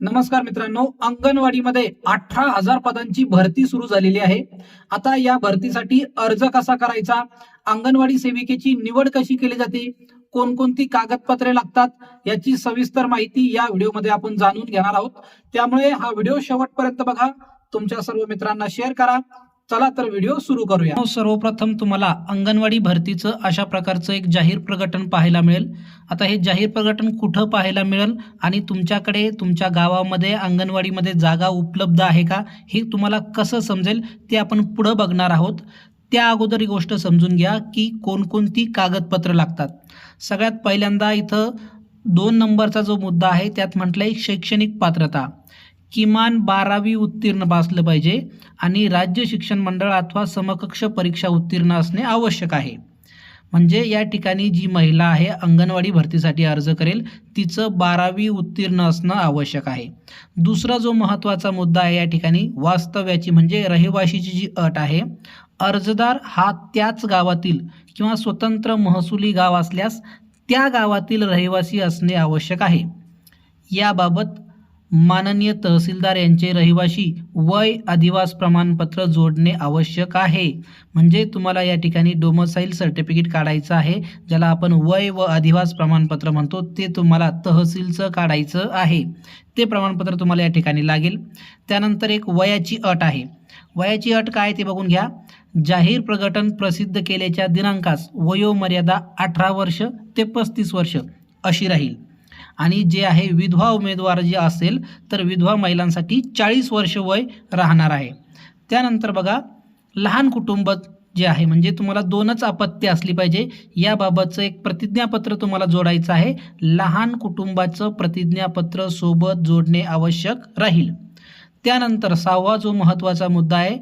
नमस्कार मित्रांनो अंगणवाडीमध्ये अठरा हजार पदांची भरती सुरू झालेली आहे. आता या भरतीसाठी अर्ज कसा करायचा? अंगणवाडी सेविकेची निवड कशी केली जाते? कोणकोणती कागदपत्रे लागतात? याची सविस्तर माहिती या व्हिडिओमध्ये आपण जाणून घेणार आहोत. त्यामुळे हा व्हिडिओ शेवटपर्यंत बघा. तुमच्या सर्व मित्रांना शेअर करा. चला तर व्हिडिओ सुरू करूया. हो, सर्वप्रथम तुम्हाला अंगणवाडी भरतीचं अशा प्रकारचं एक जाहीर प्रकटन पाहायला मिळेल. आता हे जाहीर प्रकटन कुठं पाहायला मिळेल आणि तुमच्याकडे तुमच्या गावामध्ये अंगणवाडीमध्ये जागा उपलब्ध आहे का हे तुम्हाला कसं समजेल ते आपण पुढं बघणार आहोत. त्या अगोदर ही गोष्ट समजून घ्या की कोणकोणती कागदपत्र लागतात. सगळ्यात पहिल्यांदा इथं दोन नंबरचा जो मुद्दा आहे त्यात म्हटलंय शैक्षणिक पात्रता. किमान बारावी उत्तीर्ण असलं पाहिजे आणि राज्य शिक्षण मंडळ अथवा समकक्ष परीक्षा उत्तीर्ण असणे आवश्यक आहे. म्हणजे या ठिकाणी जी महिला आहे अंगणवाडी भरतीसाठी अर्ज करेल तिचं बारावी उत्तीर्ण असणं आवश्यक आहे. दुसरा जो महत्त्वाचा मुद्दा आहे या ठिकाणी वास्तव्याची म्हणजे रहिवाशीची जी अट आहे अर्जदार हा त्याच गावातील किंवा स्वतंत्र महसुली गाव असल्यास त्या गावातील रहिवासी असणे आवश्यक आहे. याबाबत माननीय तहसीलदार यांचे रहिवाशी वय अधिवास प्रमाणपत्र जोडणे आवश्यक आहे. म्हणजे तुम्हाला या ठिकाणी डोमसाईल सर्टिफिकेट काढायचं आहे. ज्याला आपण वय व अधिवास प्रमाणपत्र म्हणतो ते तुम्हाला तहसीलचं काढायचं आहे. ते प्रमाणपत्र तुम्हाला या ठिकाणी लागेल. त्यानंतर एक वयाची अट आहे. वयाची अट काय ते बघून घ्या. जाहीर प्रकटन प्रसिद्ध केल्याच्या दिनांकास वयोमर्यादा अठरा वर्ष ते पस्तीस वर्ष अशी राहील. आणि जे आहे विधवा उमेदवार जे असेल तर विधवा महिलांसाठी चाळीस वर्ष वय राहणार आहे. त्यानंतर बघा लहान कुटुंब जे आहे म्हणजे तुम्हाला दोनच अपत्य असली पाहिजे याबाबतचं एक प्रतिज्ञापत्र तुम्हाला जोडायचं आहे. लहान कुटुंबाचं प्रतिज्ञापत्र सोबत जोडणे आवश्यक राहील. त्यानंतर सहावा जो महत्त्वाचा मुद्दा आहे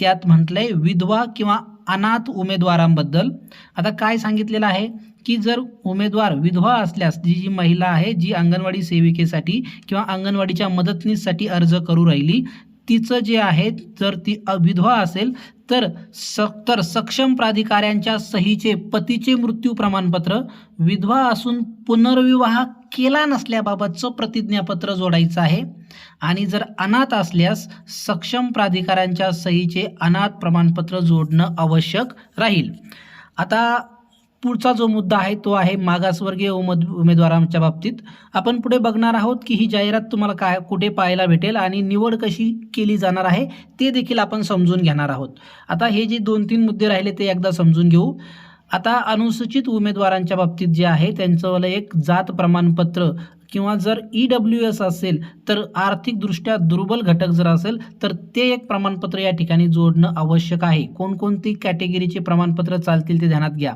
त्यात म्हटलंय विधवा किंवा अनाथ उमेदवारांबद्दल. आता काय सांगितलेलं आहे? की जर उमेदवार विधवा असल्यास जी जी महिला आहे जी अंगणवाडी सेविकेसाठी किंवा अंगणवाडीच्या मदतनीससाठी अर्ज करू राहिली तिचं जे आहे जर ती अ- विधवा असेल तर स तर सक्षम प्राधिकाऱ्यांच्या सहीचे पतीचे मृत्यू प्रमाणपत्र विधवा असून पुनर्विवाह केला नसल्याबाबतचं प्रतिज्ञापत्र जोडायचं आहे आणि जर अनाथ असल्यास सक्षम प्राधिकाऱ्यांच्या सहीचे अनाथ प्रमाणपत्र जोडणं आवश्यक राहील. आता पुढचा जो मुद्दा आहे तो आहे मागासवर्गीय उमेद उमेदवारांच्या बाबतीत. आपण पुढे बघणार आहोत की ही जाहिरात तुम्हाला काय कुठे पाहायला भेटेल आणि निवड कशी केली जाणार आहे ते देखील आपण समजून घेणार आहोत. आता हे जे दोन तीन मुद्दे राहिले ते एकदा समजून घेऊ. आता अनुसूचित उमेदवारांच्या बाबतीत जे आहे त्यांचंवालं एक जात प्रमाणपत्र किंवा जर ई डब्ल्यू एस असेल तर आर्थिकदृष्ट्या दुर्बल घटक जर असेल तर ते एक प्रमाणपत्र या ठिकाणी जोडणं आवश्यक आहे. कोणकोणती कॅटेगरीचे प्रमाणपत्र चालतील ते ध्यानात घ्या.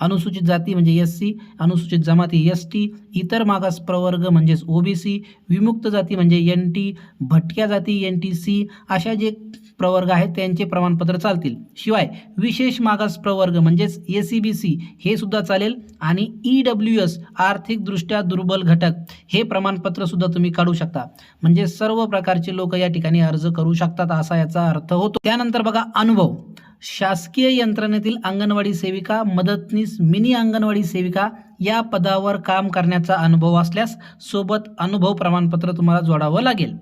अनुसूचित जाती म्हणजे एस सी अनुसूचित जमाती एस टी इतर मागास प्रवर्ग म्हणजेच ओबीसी विमुक्त जाती म्हणजे एन टी भटक्या जाती एन टी सी अशा जे प्रवर्ग आहेत त्यांचे प्रमाणपत्र चालतील. शिवाय विशेष मागास प्रवर्ग म्हणजेच ए सी बी सी हे सुद्धा चालेल आणि ई डब्ल्यू एस आर्थिकदृष्ट्या दुर्बल घटक हे प्रमाणपत्र सुद्धा तुम्ही काढू शकता. म्हणजे सर्व प्रकारचे लोक या ठिकाणी अर्ज करू शकतात असा याचा अर्थ होतो. त्यानंतर बघा अनुभव. शासकीय यंत्रणेतील अंगणवाडी सेविका मदतनीस मिनी अंगणवाडी सेविका या पदावर काम करण्याचा अनुभव असल्यास सोबत अनुभव प्रमाणपत्र तुम्हाला जोडावं लागेल.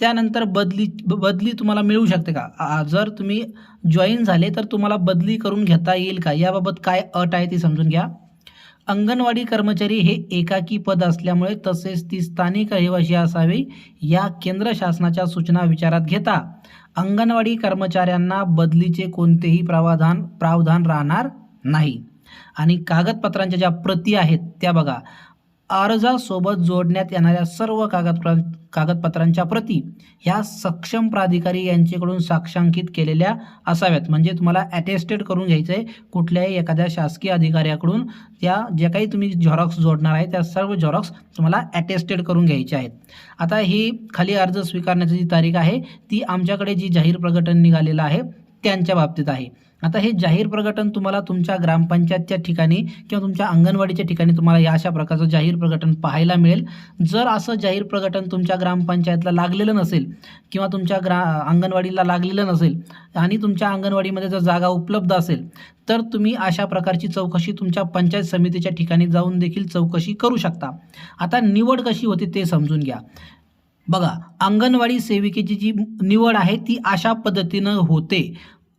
त्यानंतर बदली बदली तुम्हाला मिळू शकते का? जर तुम्ही जॉईन झाले तर तुम्हाला बदली करून घेता येईल का? याबाबत काय अट आहे ती समजून घ्या. अंगणवाडी कर्मचारी हे एकाकी पद असल्यामुळे तसेच ती स्थानिक रहिवासी असावी या केंद्र शासनाच्या सूचना विचारात घेता. अंगणवाडी कर्मचाऱ्यांना बदलीचे कोणतेही प्रावधान प्रावधान राहणार नाही. आणि कागदपत्रांच्या ज्या प्रती आहेत त्या बघा. अर्जासोबत जोडण्यात येणाऱ्या सर्व कागदप्र कागदपत्रांच्या प्रती ह्या सक्षम प्राधिकारी यांच्याकडून साक्षांकित केलेल्या असाव्यात. म्हणजे तुम्हाला ॲटेस्टेड करून घ्यायचं आहे कुठल्याही एखाद्या शासकीय अधिकाऱ्याकडून त्या जे काही तुम्ही झेरॉक्स जोडणार आहे त्या सर्व झेरॉक्स तुम्हाला ॲटेस्टेड करून घ्यायचे आहेत. आता ही खाली अर्ज स्वीकारण्याची जी तारीख आहे ती आमच्याकडे जी जाहीर प्रकटन निघालेलं आहे त्यांच्या बाबतीत आहे. आता हे जाहीर प्रकटन तुम्हाला तुमच्या ग्रामपंचायतच्या ठिकाणी किंवा तुमच्या अंगणवाडीच्या ठिकाणी तुम्हाला या अशा प्रकारचं जाहीर प्रकटन पाहायला मिळेल. जर असं जाहीर प्रकटन तुमच्या ग्रामपंचायतला लागलेलं नसेल किंवा तुमच्या ग्रा अंगणवाडीला लागलेलं नसेल आणि तुमच्या अंगणवाडीमध्ये जर जागा उपलब्ध असेल तर तुम्ही अशा प्रकारची चौकशी तुमच्या पंचायत समितीच्या ठिकाणी जाऊन देखील चौकशी करू शकता. आता निवड कशी होते ते समजून घ्या. बघा अंगणवाडी सेविकेची जी निवड आहे ती अशा पद्धतीनं होते.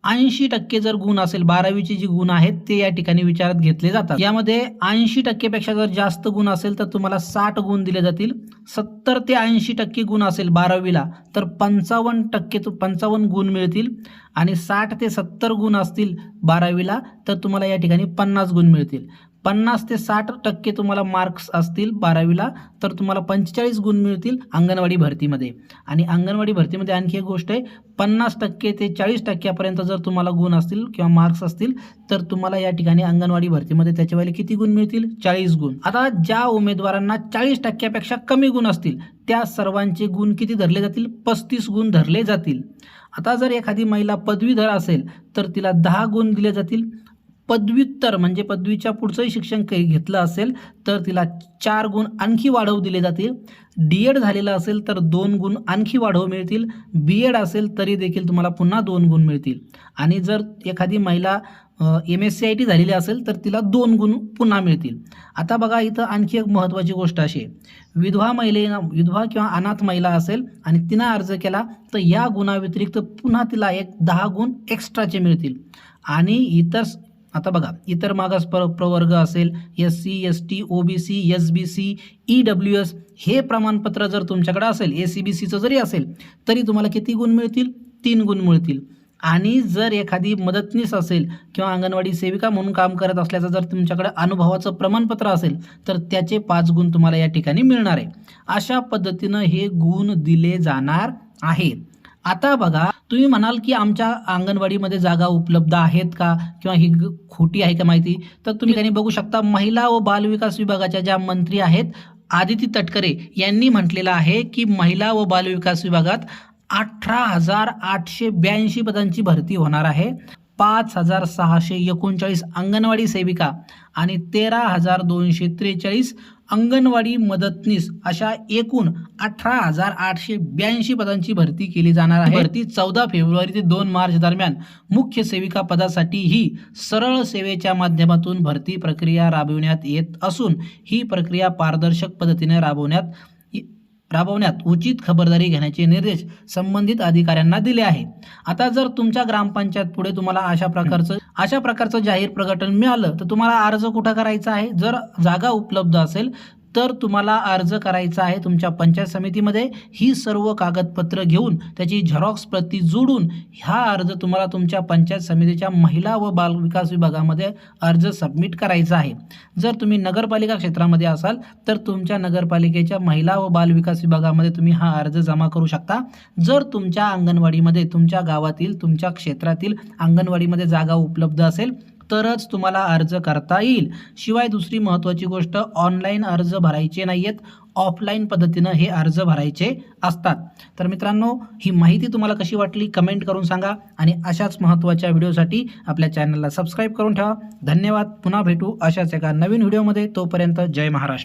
ऐंशी टक्के जर गुण असेल बारावीचे जे गुण आहेत ते या ठिकाणी विचारात घेतले जातात. यामध्ये ऐंशी टक्केपेक्षा जर जास्त गुण असेल तर तुम्हाला साठ गुण दिले जातील. सत्तर ते ऐंशी टक्के गुण असेल बारावीला तर पंचावन्न टक्के पंचावन्न गुण मिळतील. आणि साठ ते सत्तर गुण असतील बारावीला तर तुम्हाला या ठिकाणी पन्नास गुण मिळतील. पन्नास ते साठ टक्के तुम्हाला मार्क्स असतील बारावीला तर तुम्हाला पंचेचाळीस गुण मिळतील अंगणवाडी भरतीमध्ये. आणि अंगणवाडी भरतीमध्ये आणखी एक गोष्ट आहे पन्नास टक्के ते चाळीस टक्क्यापर्यंत जर तुम्हाला गुण असतील किंवा मार्क्स असतील तर तुम्हाला या ठिकाणी अंगणवाडी भरतीमध्ये त्याच्या किती गुण मिळतील? चाळीस गुण. आता ज्या उमेदवारांना चाळीस टक्क्यापेक्षा कमी गुण असतील त्या सर्वांचे गुण किती धरले जातील? पस्तीस गुण धरले जातील. आता जर एखादी महिला पदवीधर असेल तर तिला दहा गुण दिले जातील. पदव्युत्तर म्हणजे पदवीच्या पुढचंही शिक्षण काही घेतलं असेल तर तिला चार गुण आणखी वाढवू दिले जातील. डी एड झालेलं असेल तर दोन गुण आणखी वाढवू मिळतील. बी एड असेल तरी देखील तुम्हाला पुन्हा दोन गुण मिळतील. आणि जर एखादी महिला M S C I T झालेली असेल तर तिला दोन गुण पुन्हा मिळतील. आता बघा इथं आणखी एक महत्त्वाची गोष्ट अशी आहे. विधवा महिलेनं विधवा किंवा अनाथ महिला असेल आणि तिनं अर्ज केला तर या गुणाव्यतिरिक्त पुन्हा तिला एक दहा गुण एक्स्ट्राचे मिळतील. आणि इतर आता बघा इतर मागास प्र प्रवर्ग असेल S C S T O B C S B C E W S हे प्रमाणपत्र जर तुमच्याकडे असेल ए सी बी सीचं जरी असेल तरी तुम्हाला किती गुण मिळतील? तीन गुण मिळतील. आणि जर एखादी मदतनीस असेल किंवा अंगणवाडी सेविका म्हणून काम करत असल्याचं जर तुमच्याकडे अनुभवाचं प्रमाणपत्र असेल तर त्याचे पाच गुण तुम्हाला या ठिकाणी मिळणार आहे. अशा पद्धतीनं हे गुण दिले जाणार आहेत. आता बघा तुम्ही म्हणाल की आमच्या अंगणवाडीमध्ये जागा उपलब्ध आहेत का? किंवा ही खोटी आहे का माहिती? तर तुम्ही त्यांनी बघू शकता महिला व बालविकास विभागाच्या ज्या मंत्री आहेत आदिती तटकरे यांनी म्हटलेलं आहे की महिला व बालविकास विभागात अठरा हजार आठशे ब्याऐंशी पदांची भरती होणार आहे. पाच हजार सहाशे एकोणचाळीस अंगणवाडी सेविका आणि तेरा हजार दोनशे त्रेचाळीस अंगणवाडी मदतनीस अशा एकूण अठरा हजार आठशे ब्याऐंशी पदांची भरती केली जाणार आहे. भरती चौदा फेब्रुवारी ते दोन मार्च दरम्यान मुख्य सेविका पदासाठी ही सरळ सेवेच्या माध्यमातून भरती प्रक्रिया राबविण्यात येत असून ही प्रक्रिया पारदर्शक पद्धतीने राबवण्यात राबवण्यात उचित खबरदारी घेण्याचे निर्देश संबंधित अधिकाऱ्यांना दिले आहे आता जर तुमच्या ग्रामपंचायत पुढे तुम्हाला अशा प्रकारचं अशा प्रकारचं जाहीर प्रकटन मिळालं तर तुम्हाला अर्ज कुठं करायचा आहे? जर जागा उपलब्ध असेल तर तुम्हाला अर्ज करायचा आहे तुमच्या पंचायत समितीमध्ये. ही सर्व कागदपत्र घेऊन त्याची झेरॉक्स प्रती जोडून हा अर्ज तुम्हाला तुमच्या पंचायत समितीच्या महिला व बाल विकास विभागामध्ये अर्ज सबमिट करायचा आहे. जर तुम्ही नगरपालिका क्षेत्रामध्ये असाल तर तुमच्या नगरपालिकेच्या महिला व बाल विकास विभागामध्ये तुम्ही हा अर्ज जमा करू शकता. जर तुमच्या अंगणवाडीमध्ये तुमच्या गावातील तुमच्या क्षेत्रातील अंगणवाडीमध्ये जागा उपलब्ध असेल तरच तुम्हाला अर्ज करता येईल. शिवाय दुसरी महत्त्वाची गोष्ट ऑनलाईन अर्ज भरायचे नाही आहेत ऑफलाईन पद्धतीनं हे अर्ज भरायचे असतात. तर मित्रांनो ही माहिती तुम्हाला कशी वाटली कमेंट करून सांगा आणि अशाच महत्त्वाच्या व्हिडिओसाठी आपल्या चॅनलला सबस्क्राईब करून ठेवा. धन्यवाद. पुन्हा भेटू अशाच एका नवीन व्हिडिओमध्ये. तोपर्यंत जय महाराष्ट्र.